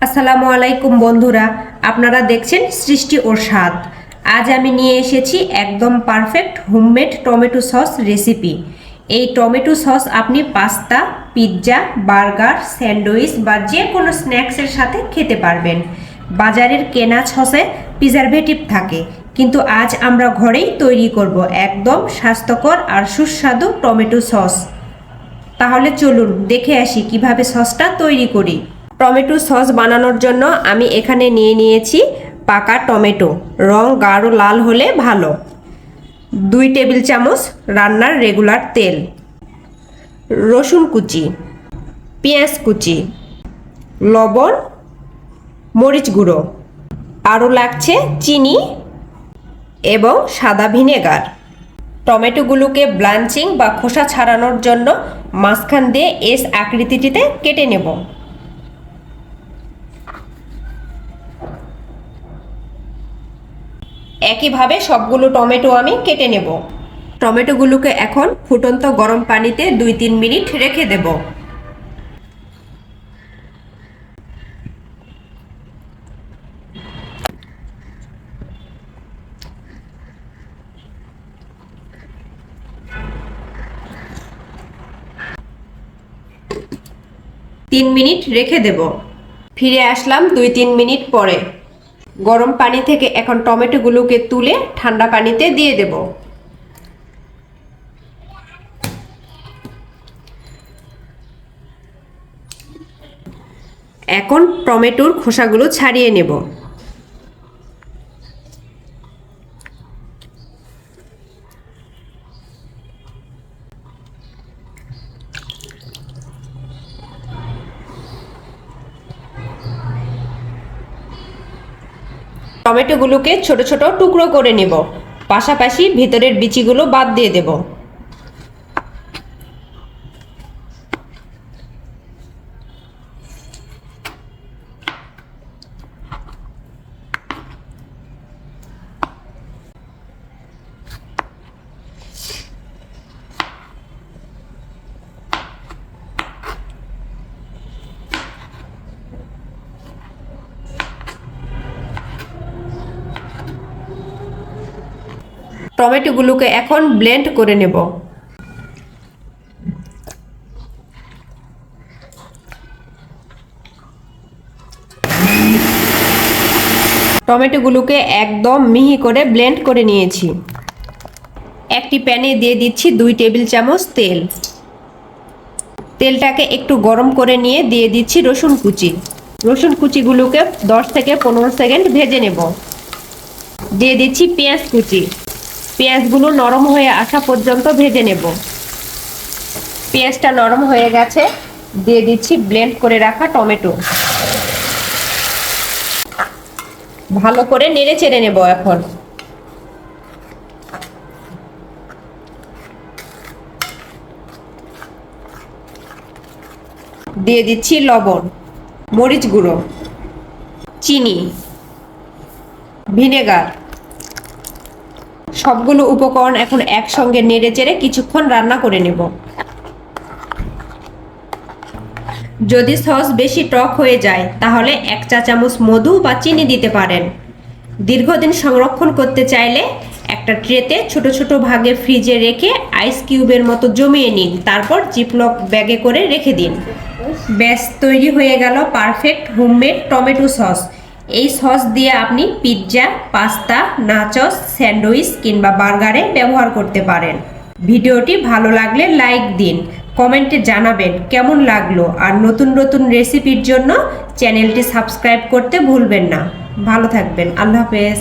আসসালামু আলাইকুম বন্ধুরা, আপনারা দেখছেন সৃষ্টি ও স্বাদ। আজ আমি নিয়ে এসেছি একদম perfect homemade tomato sauce recipe এই টমেটো সস আপনি পাস্তা পিৎজা বার্গার স্যান্ডউইচ বা যে কোনো স্ন্যাক্সের সাথে খেতে পারবেন। বাজারের কেনা সসে প্রিজারভেটিভ থাকে। কিন্তু আজ আমরা ঘরেই তৈরি করব একদম স্বাস্থ্যকর আর সুস্বাদু টমেটো সস তাহলে চলুন দেখে আসি কীভাবে সসটা তৈরি করি। টমেটো সস বানানোর জন্য আমি এখানে নিয়ে নিয়েছি পাকা টমেটো। রং গাঢ় লাল হলে ভালো। দুই টেবিল চামচ রান্নার রেগুলার তেল। রসুন কুচি, পেঁয়াজ কুচি, লবণ, মরিচ গুঁড়ো। আরও লাগছে চিনি এবং সাদা ভিনেগার। টমেটোগুলোকে ব্লাঞ্চিং বা খোসা ছাড়ানোর জন্য মাঝখান দিয়ে এস আকৃতিটিতে কেটে নেব। একইভাবে সবগুলো টমেটো আমি কেটে নেব। টমেটোগুলোকে এখন ফুটন্ত গরম পানিতে দুই তিন মিনিট রেখে দেব। তিন মিনিট রেখে দেব। ফিরে আসলাম দুই তিন মিনিট পরে। গরম পানি থেকে এখন টমেটোগুলোকে তুলে ঠান্ডা পানিতে দিয়ে দেব। এখন টমেটোর খোসাগুলো ছাড়িয়ে নেব। টমেটোগুলোকে ছোট ছোট টুকরো করে নেব। পাশাপাশি ভিতরের বিচিগুলো বাদ দিয়ে দেব। টমেটোগুলোকে এখন ব্লেন্ড করে নেব। টমেটোগুলোকে একদম মিহি করে ব্লেন্ড করে নিয়েছি। একটি প্যানে দিয়ে দিচ্ছি দুই টেবিল চামচ তেল। তেলটাকে একটু গরম করে নিয়ে দিয়ে দিচ্ছি রসুন কুচি। রসুন কুচিগুলোকে দশ থেকে পনেরো সেকেন্ড ভেজে নেব। দিয়ে দিচ্ছি পেঁয়াজ কুচি। পেঁয়াজগুলো নরম হয়ে আসা পর্যন্ত ভেজে নেব। পেঁয়াজটা নরম হয়ে গেছে, দিয়ে দিচ্ছি ব্লেন্ড করে রাখা টমেটো। ভালো করে নেড়ে চেড়ে নেব এখন। দিয়ে দিচ্ছি লবণ, মরিচ গুঁড়ো, চিনি, ভিনেগার। সবগুলো উপকরণ এখন একসঙ্গে নেড়ে চেড়ে কিছুক্ষণ রান্না করে নেব। যদি সস বেশি টক হয়ে যায়, তাহলে এক চা চামচ মধু বা চিনি দিতে পারেন। দীর্ঘদিন সংরক্ষণ করতে চাইলে একটা ট্রেতে ছোট ছোট ভাগে ফ্রিজে রেখে আইস কিউবের মতো জমিয়ে নিন। তারপর জিপলক ব্যাগে করে রেখে দিন। ব্যাস, তৈরি হয়ে গেল পারফেক্ট হোমমেড টমেটো সস। এই সস দিয়ে আপনি পিৎজা, পাস্তা, নাচস, স্যান্ডউইচ কিংবা বার্গারে ব্যবহার করতে পারেন। ভিডিওটি ভালো লাগলে লাইক দিন, কমেন্টে জানাবেন কেমন লাগল আর নতুন নতুন রেসিপির জন্য চ্যানেলটি সাবস্ক্রাইব করতে ভুলবেন না। ভালো থাকবেন, আল্লাহ হাফেজ।